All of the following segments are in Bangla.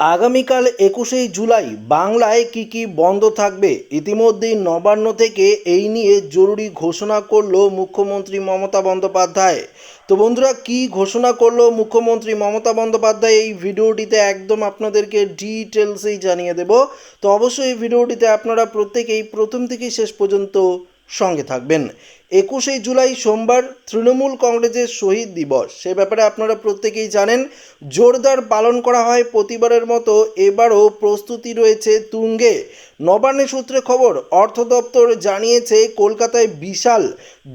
আগামীকাল একুশেই জুলাই, বাংলায় কি কি বন্ধ থাকবে? ইতিমধ্যেই নবান্ন থেকে এই নিয়ে জরুরি ঘোষণা করল মুখ্যমন্ত্রী মমতা বন্দ্যোপাধ্যায়। তো বন্ধুরা, কি ঘোষণা করল মুখ্যমন্ত্রী মমতা বন্দ্যোপাধ্যায়? এই ভিডিওটিতে একদম আপনাদেরকে ডিটেলসেই জানিয়ে দেব। তো অবশ্যই এই ভিডিওটিতে আপনারা প্রত্যেকেই প্রথম থেকে শেষ পর্যন্ত সঙ্গে থাকবেন। একুশে জুলাই সোমবার তৃণমূল কংগ্রেসের শহীদ দিবস। সে ব্যাপারে আপনারা প্রত্যেকেই জানেন, জোরদার পালন করা হয় প্রতিবারের মতো। এবারও প্রস্তুতি রয়েছে তুঙ্গে। নবান্ন সূত্রে খবর, অর্থ দপ্তর জানিয়েছে, কলকাতায় বিশাল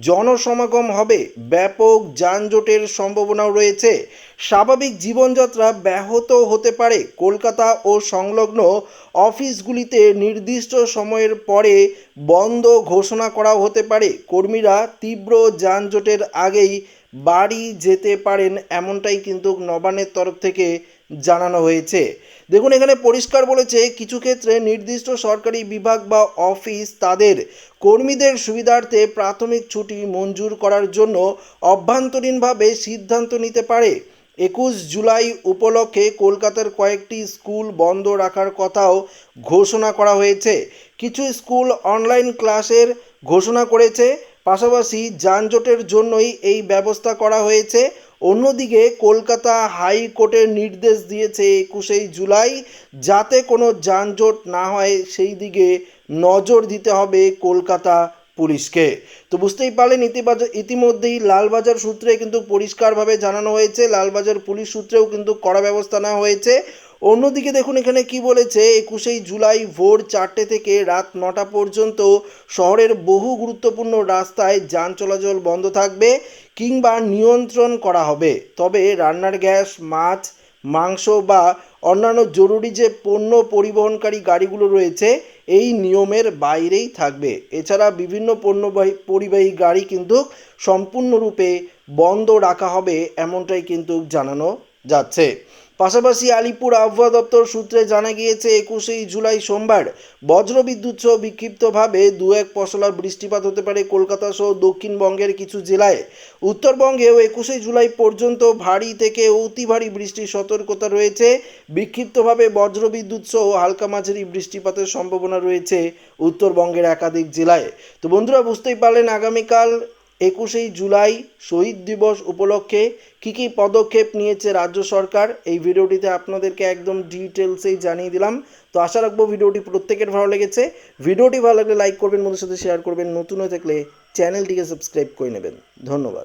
জনসমাগম হবে। ব্যাপক যানজটের সম্ভাবনাও রয়েছে। স্বাভাবিক জীবনযাত্রা ব্যাহত হতে পারে। কলকাতা ও সংলগ্ন অফিসগুলিতে নির্দিষ্ট সময়ের পরে বন্ধ ঘোষণা করা হতে পারে। কর্মীরা তীব্র যানজটের আগেই বাড়ি যেতে পারেন এমনটাই কিন্তু নবান্নের তরফ থেকে জানানো হয়েছে। দেখুন, এখানে পরিষ্কার বলেছে, কিছু ক্ষেত্রে নির্দিষ্ট সরকারি বিভাগ বা অফিস তাদের কর্মীদের সুবিধার্থে প্রাথমিক ছুটি মঞ্জুর করার জন্য অভ্যন্তরীণভাবে সিদ্ধান্ত নিতে পারে। একুশ জুলাই উপলক্ষে কলকাতার কয়েকটি স্কুল বন্ধ রাখার কথাও ঘোষণা করা হয়েছে। কিছু স্কুল অনলাইন ক্লাসের ঘোষণা করেছে। পাশাপাশি যানজটের জন্যই এই ব্যবস্থা করা হয়েছে। অন্যদিকে কলকাতা হাইকোর্টের নির্দেশ দিয়েছে একুশেই জুলাই যাতে কোনো যানজট না হয়, সেই দিকে নজর দিতে হবে কলকাতা পুলিশকে। তো বুঝতেই পারলেন, ইতিবাচক ইতিমধ্যেই লালবাজার সূত্রে কিন্তু পরিষ্কারভাবে জানানো হয়েছে। লালবাজার পুলিশ সূত্রেও কিন্তু কড়া ব্যবস্থা নেওয়া হয়েছে। অন্যদিকে দেখুন, এখানে কি বলেছে? একুশেই জুলাই ভোর চারটে থেকে রাত নটা পর্যন্ত শহরের বহু গুরুত্বপূর্ণ রাস্তায় যান চলাচল বন্ধ থাকবে কিংবা নিয়ন্ত্রণ করা হবে। তবে রান্নার গ্যাস, মাছ, মাংস বা অন্যান্য জরুরি যে পণ্য পরিবহনকারী গাড়িগুলো রয়েছে, এই নিয়মের বাইরেই থাকবে। এছাড়া বিভিন্ন পণ্যবাহী, পরিবাহী গাড়ি কিন্তু সম্পূর্ণরূপে বন্ধ রাখা হবে, এমনটাই কিন্তু জানানো যাচ্ছে। পাশাপাশি আলিপুর আবহাওয়া দপ্তর সূত্রে জানা গিয়েছে, একুশেই জুলাই সোমবার বজ্রবিদ্যুৎ সহ বিক্ষিপ্তভাবে দু এক পশলার বৃষ্টিপাত হতে পারে কলকাতা সহ দক্ষিণবঙ্গের কিছু জেলায়। উত্তরবঙ্গেও একুশে জুলাই পর্যন্ত ভারী থেকে অতি ভারী বৃষ্টির সতর্কতা রয়েছে। বিক্ষিপ্তভাবে বজ্রবিদ্যুৎ সহ হালকা মাঝারি বৃষ্টিপাতের সম্ভাবনা রয়েছে উত্তরবঙ্গের একাধিক জেলায়। তো বন্ধুরা, বুঝতেই পারলেন, আগামীকাল একুশেই জুলাই শহীদ দিবস উপলক্ষে কি কি পদক্ষেপ নিয়েছে রাজ্য সরকার, এই ভিডিওটিতে আপনাদেরকে একদম ডিটেলসেই জানিয়ে দিলাম। তো আশা রাখব ভিডিওটি প্রত্যেকের ভালো লেগেছে। ভিডিওটি ভালো লাগলে লাইক করবেন বন্ধুর সাথে শেয়ার করবেন। নতুন হয়ে থাকলে চ্যানেলটিকে সাবস্ক্রাইব করে নেবেন। ধন্যবাদ।